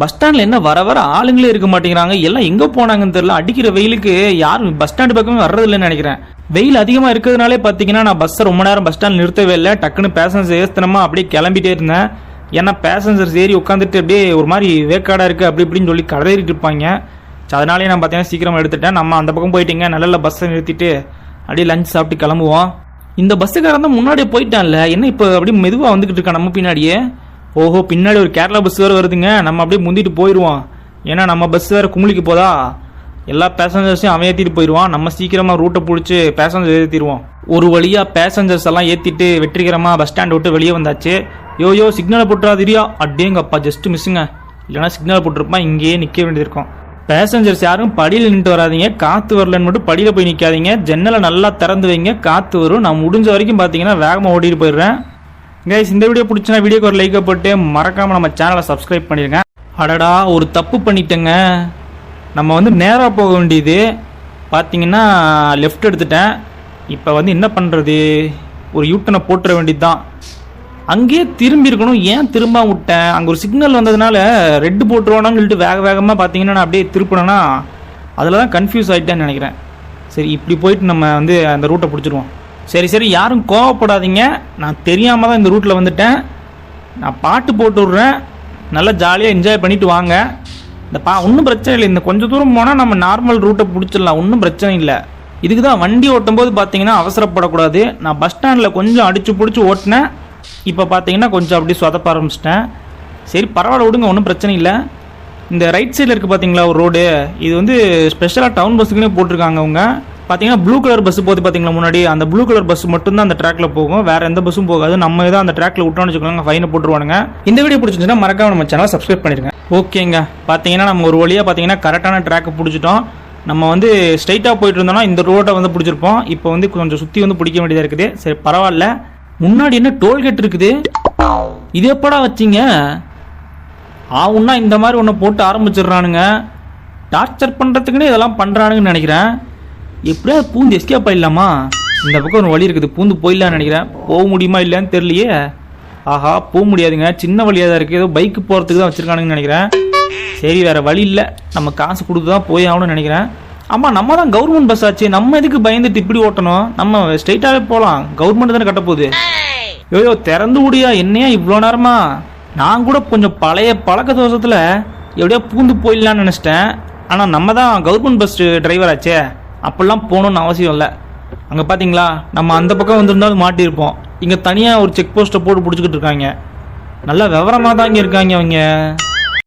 Bus ஸ்டாண்ட்ல என்ன வர வர ஆளுங்களே இருக்க மாட்டேங்கிறாங்க. எல்லாம் எங்க போனாங்கன்னு தெரியல. அடிக்கிற வெயிலுக்கு யாரும் பஸ் ஸ்டாண்டு பக்கமே வர்றதில்லைன்னு நினைக்கிறேன். வெயில் அதிகமா இருக்கிறதுனாலே பாத்தீங்கன்னா நான் பஸ்ஸை ரொம்ப நேரம் பஸ் ஸ்டாண்ட் நிறுத்தவே இல்லை. டக்குன்னு பேசஞ்சர் ஏத்தனமா அப்படியே கிளம்பிட்டே இருந்தேன். ஏன்னா பேசஞ்சர்ஸ் ஏறி உட்காந்துட்டு அப்படியே ஒரு மாதிரி வேக்காடா இருக்கு அப்படி இப்படின்னு சொல்லி கதறிட்டு இருப்பாங்க. ஸோ அதனாலே நான் பார்த்தீங்கன்னா சீக்கிரமா எடுத்துட்டேன். நம்ம அந்த பக்கம் போயிட்டீங்க. நல்ல பஸ்ஸை நிறுத்திட்டு அப்படியே லஞ்ச் சாப்பிட்டு கிளம்புவோம். இந்த பஸ்ஸுக்காரன் தான் முன்னாடியே போயிட்டான்ல. என்ன இப்போ அப்படியே மெதுவாக வந்துகிட்டு இருக்கான் நம்ம பின்னாடியே? ஓஹோ பின்னாடி ஒரு கேரளா பஸ் வேறு வருதுங்க. நம்ம அப்படியே முந்திட்டு போயிடுவோம் ஏன்னா நம்ம பஸ் வேறு குமுளிக்கு போதா? எல்லா பேசஞ்சர்ஸையும் அவன் ஏற்றிட்டு போயிடுவான் நம்ம சீக்கிரமாக ரூட்டை பிடிச்சி பேசஞ்சர் ஏற்றிடுவோம் ஒரு வழியாக பேசஞ்சர்ஸ் எல்லாம் ஏற்றிட்டு வெற்றிகரமாக பஸ் ஸ்டாண்ட் விட்டு வெளியே வந்தாச்சு. யோ யோ சிக்னலை போட்டுறாதிரியா? அப்படியேங்கப்பா ஜஸ்ட் மிஸ்ஸுங்க இல்லைனா சிக்னல் போட்டிருப்பான். இங்கேயே நிற்க வேண்டியிருக்கும் பேசஞ்சர்ஸ் யாரும் படியில் நின்று வராதிங்க. காற்று வரலன்னு மட்டும் படியில் போய் நிற்காதீங்க ஜன்னலை நல்லா திறந்து வைங்க. காற்று வரும். நான் முடிஞ்ச வரைக்கும் பார்த்தீங்கன்னா வேகமாக ஓடிட்டு போயிடுறேன். கைஸ் இந்த வீடியோ பிடிச்சினா வீடியோக்கு ஒரு லைக்கை போட்டு மறக்காமல் நம்ம சேனலை சப்ஸ்கிரைப் பண்ணிடுங்க. அடடா ஒரு தப்பு பண்ணிட்டேங்க. நம்ம வந்து நேராக போக வேண்டியது. பார்த்தீங்கன்னா லெஃப்ட் எடுத்துட்டேன். இப்போ வந்து என்ன பண்ணுறது ஒரு யூட்டனை போட்டுற வேண்டியது தான் அங்கேயே திரும்பி இருக்கணும். ஏன் திரும்ப விட்டேன்? அங்கே ஒரு சிக்னல் வந்ததுனால ரெட்டு போட்டுருவானான்னு சொல்லிட்டு வேக வேகமாக பார்த்தீங்கன்னா நான் அப்படியே திருப்பினேன்னா அதில் தான் கன்ஃபியூஸ் ஆகிட்டேன்னு நினைக்கிறேன். சரி இப்படி போயிட்டு நம்ம வந்து அந்த ரூட்டை பிடிச்சிருவோம். சரி சரி யாரும் கோவப்படாதீங்க. நான் தெரியாமல் தான் இந்த ரூட்டில் வந்துட்டேன். நான் பாட்டு போட்டு விட்றேன். நல்லா ஜாலியாக என்ஜாய் பண்ணிட்டு வாங்க. இந்த பா ஒன்றும் பிரச்சனை இல்லை. இந்த கொஞ்சம் தூரம் போனால் நம்ம நார்மல் ரூட்டை பிடிச்சிடலாம். ஒன்றும் பிரச்சனை இல்லை. இதுக்கு தான் வண்டி ஓட்டும் போது பார்த்தீங்கன்னா அவசரப்படக்கூடாது. நான் பஸ் ஸ்டாண்டில் கொஞ்சம் அடித்து பிடிச்சி ஓட்டினேன். இப்போ பார்த்தீங்கன்னா கொஞ்சம் அப்படியே சொதப்ப ஆரம்பிச்சிட்டேன். சரி பரவாயில்ல விடுங்க. ஒன்றும் பிரச்சனை இல்லை. இந்த ரைட் சைடில் இருக்குது பார்த்தீங்களா ஒரு ரோடு இது வந்து ஸ்பெஷலாக டவுன் பஸ்ஸுக்குன்னே போட்டிருக்காங்க அவங்க. பார்த்தீங்கன்னா ப்ளூ கலர் பஸ் போகுது பார்த்தீங்களா முன்னாடி? அந்த ப்ளூ கலர் பஸ் மட்டும்தான் அந்த ட்ராக்ல போகும். வேற எந்த பஸ்ஸும் போகாது. நம்ம ஏதோ அந்த ட்ராக்ல விட்டோம்னு வச்சுக்கோங்க ஃபைனை போட்டுருவானுங்க. இந்த வீடியோ பிடிச்சிருந்துச்சுன்னா மறக்காம நம்ம சேனல் சப்ஸ்கிரைப் பண்ணிருங்க. ஓகேங்க. பார்த்தீங்கன்னா நம்ம ஒரு வழியாக பார்த்தீங்கன்னா கரெக்டான ட்ராக்கை பிடிச்சிட்டோம். நம்ம வந்து ஸ்ட்ரைட்டாக போயிட்டு இருந்தோம்னா இந்த ரோட்டை வந்து பிடிச்சிருப்போம். இப்போ வந்து கொஞ்சம் சுற்றி வந்து பிடிக்க வேண்டியதாக இருக்குது. சரி பரவாயில்ல. முன்னாடி என்ன டோல்கேட் இருக்குது? இது எப்படா வச்சீங்க? ஆவுன்னா இந்த மாதிரி ஒன்று போட்டு ஆரம்பிச்சிடுறானுங்க. டார்ச்சர் பண்ணுறதுக்குன்னு இதெல்லாம் பண்ணுறானுங்கன்னு நினைக்கிறேன். எப்படியா பூந்து எஸ்கேப் ஆயிடலாமா? இந்த பக்கம் ஒரு வழி இருக்குது. பூந்து போயிடலான்னு நினைக்கிறேன். போக முடியுமா இல்லையான்னு தெரியலையே. ஆஹா போக முடியாதுங்க. சின்ன வழியாக தான் இருக்குது ஏதோ பைக்கு போகிறதுக்கு தான் வச்சுருக்கானுங்கன்னு நினைக்கிறேன். சரி வேறு வழி இல்லை. நம்ம காசு கொடுத்து தான் போய் ஆகணும்னு நினைக்கிறேன். ஆமாம் நம்ம தான் கவர்மெண்ட் பஸ் ஆச்சு. நம்ம எதுக்கு பயந்துட்டு இப்படி ஓட்டணும்? நம்ம ஸ்ட்ரைட்டாகவே போகலாம் கவர்மெண்ட் தானே கட்டப்போகுது ஐயோ திறந்து விடியா. என்னையா இவ்வளோ நேரமா? நான் கூட கொஞ்சம் பழைய பழக்க தோஷத்தில் எப்படியோ பூந்து போயிடலான்னு நினச்சிட்டேன். ஆனால் நம்ம தான் கவர்மெண்ட் பஸ் டிரைவர் ஆச்சே. அப்படிலாம் போகணுன்னு அவசியம் இல்லை. அங்கே பார்த்தீங்களா நம்ம அந்த பக்கம் வந்திருந்தாலும் மாட்டியிருப்போம். இங்கே தனியாக ஒரு செக் போஸ்ட்டை போட்டு பிடிச்சிக்கிட்டு இருக்காங்க. நல்லா விவரமாக தான் இங்கே இருக்காங்க அவங்க.